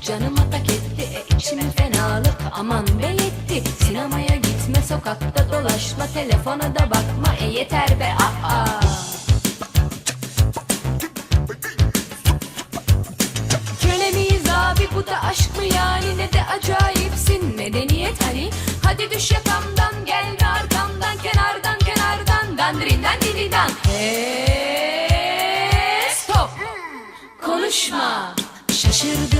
canıma tak etti e, içime fenalık. Aman be yetti Sinemaya gitme sokakta dolaşma telefona da bakma. E yeter be aa Köle miyiz abi bu da aşk mı yani? Ne de acayipsin medeniyet hani? Hadi düş yakamdan gelme arkamdan kenardan kenardan. Dandirinden dilidan Hey stop. Konuşma. Şaşırdın artık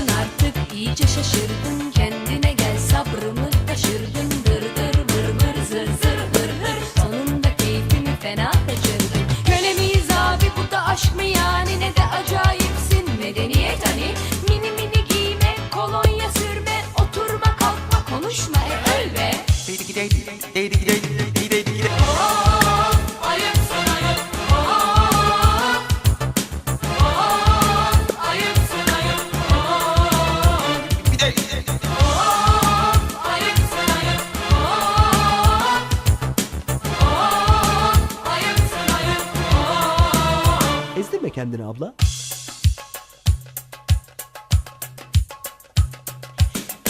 iyice şaşırdın Kendine gel sabrımı taşırdın. Dır dır vır vır zır zır vır hır Sonunda keyfimi fena kaçırdın. Köle miyiz abi bu da aşk mı yani? Ne de acayipsin medeniyet hani. Mini mini giyme kolonya sürme Oturma kalkma konuşma. E öl be. Ayıp Ezdirme kendini abla.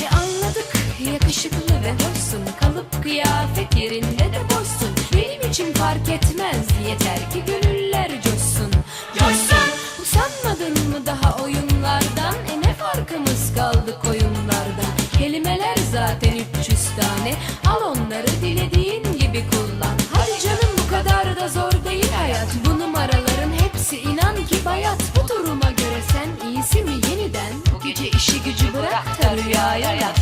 E anladık yakışıklı ve hoşsun. Kalıp kıyafet yerinde de boşsun. Benim için fark etmez yeter ki gönüller coşsun. Coşsun! Usanmadın mı daha oyunlardan? E ne farkımız kaldı koyunlardan? Kelimeler zaten 300 tane bayat Bu duruma göre sen iyisi mi yeniden? Bu gece işi gücü bırak da rüyaya yat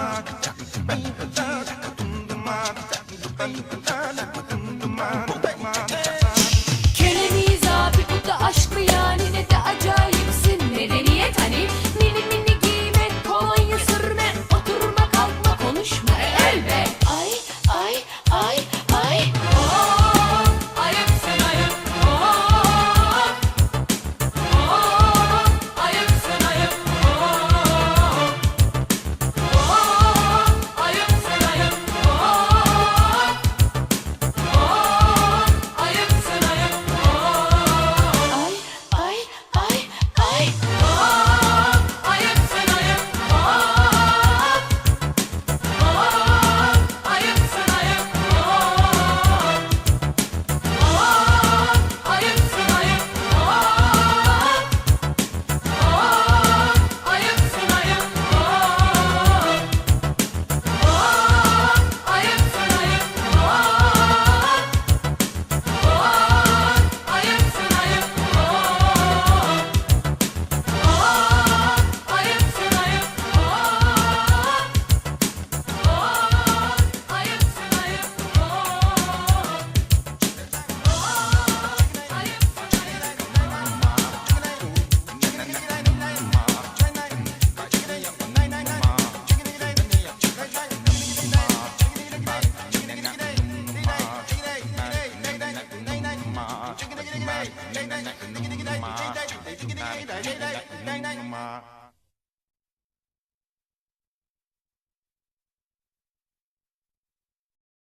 my Mama.